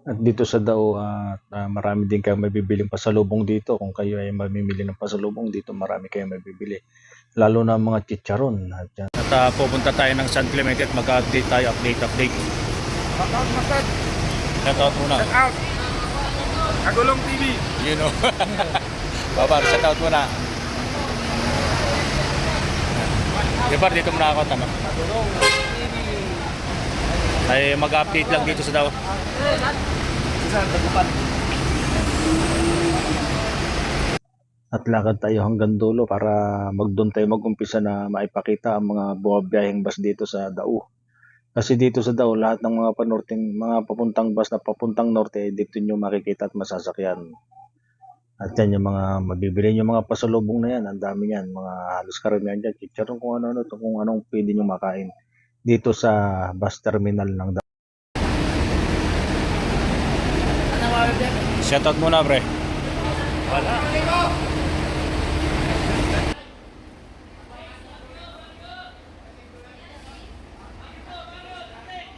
At dito sa Dao at ah, marami din kayong mabibiling pasalubong dito. Kung kayo ay mamimili ng pasalubong dito, marami kayong mabibili. Lalo na mga chicharon. At, yan. at ah, pupunta tayo ng San Clemente at mag-update tayo, update, update. Shout out, Master. Shout out muna. Shout out. Kagulong TV. You know. Babar, shout out muna. Babar, dito muna ako, tama. Ay mag-update lang dito sa Dao. At lakad tayo hanggang dulo para magdoon tayo mag-umpisa na maipakita ang mga buwabiyahing bus dito sa Dao. Kasi dito sa Dao, lahat ng mga panorting, mga papuntang bus na papuntang norte, dito nyo makikita at masasakyan. At yan yung mga mabibili yung mga pasalubong na yan. Ang dami yan. Mga halos karamihan dyan. Chicharon kung ano-ano kung anong pwede nyo makain. Dito sa bus terminal ng Dao. Shoutout muna, pre.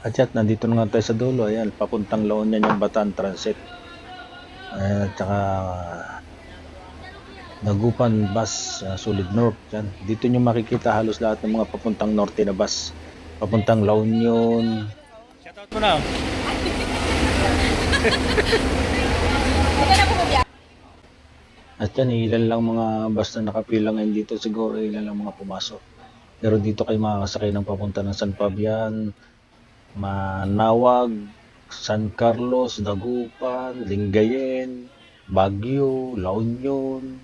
At yan, nandito na nga tayo sa dulo. Ayan, papuntang Laon yan yung Bataan Transit. Ayan, at saka Nagupan Bus, uh, Solid North. Yan. Dito nyo makikita halos lahat ng mga papuntang norte na bus. Papuntang La Union. Shoutout mo na. At yan, ilan lang mga bus na nakapila ngayon dito. Siguro ilan lang mga pumasok. Pero dito kayo makakasakay ng papunta ng San Fabian, Manawag, San Carlos, Dagupan, Lingayen, Baguio, La Union.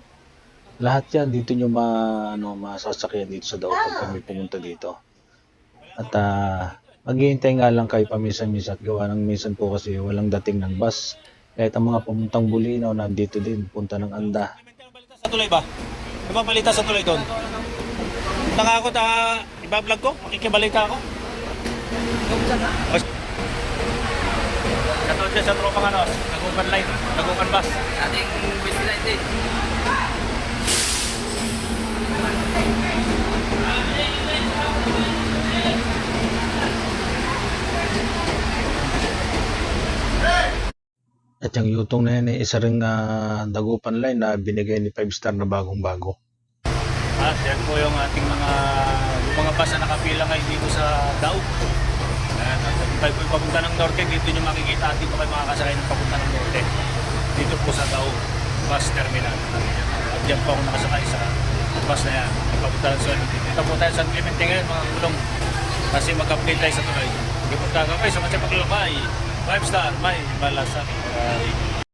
Lahat yan dito nyo ma, ano, masasakyan dito sa Dao pag kami pumunta dito. At ah, maghihintay nga lang kayo paminsan-minsan at gawa ng minsan po kasi walang dating ng bus. Kahit ang mga pamuntang Bulinaw nandito din, punta ng Anda. Sa tuloy ba? Ano bang balita sa tuloy doon? Punta nga ako, ta, iba-vlog ko, makikibalita ako. Katulad dyan sa tropang ano, nagukan line, nagukan bus. Ating Westline din. At yung yutong na yan, eh, isa ring ah, dagupan line na binigay ni 5 star na bagong-bago. At yan po yung ating mga mga bus na nakapila ngayon dito sa. Ayan, at tayo po papunta ng Norte, dito nyo makikita at dito kayo makakasakay ng papunta ng Norte. Dito po sa Dao bus terminal. At yan po ako nakasakay sa bus na yan. Papunta ng San Dito po tayo sa Clemente ngayon mga kulong. Kasi mag-update tayo sa tuloy. Hindi po tayo kami sa Matya 5 star, may balasa. Uh,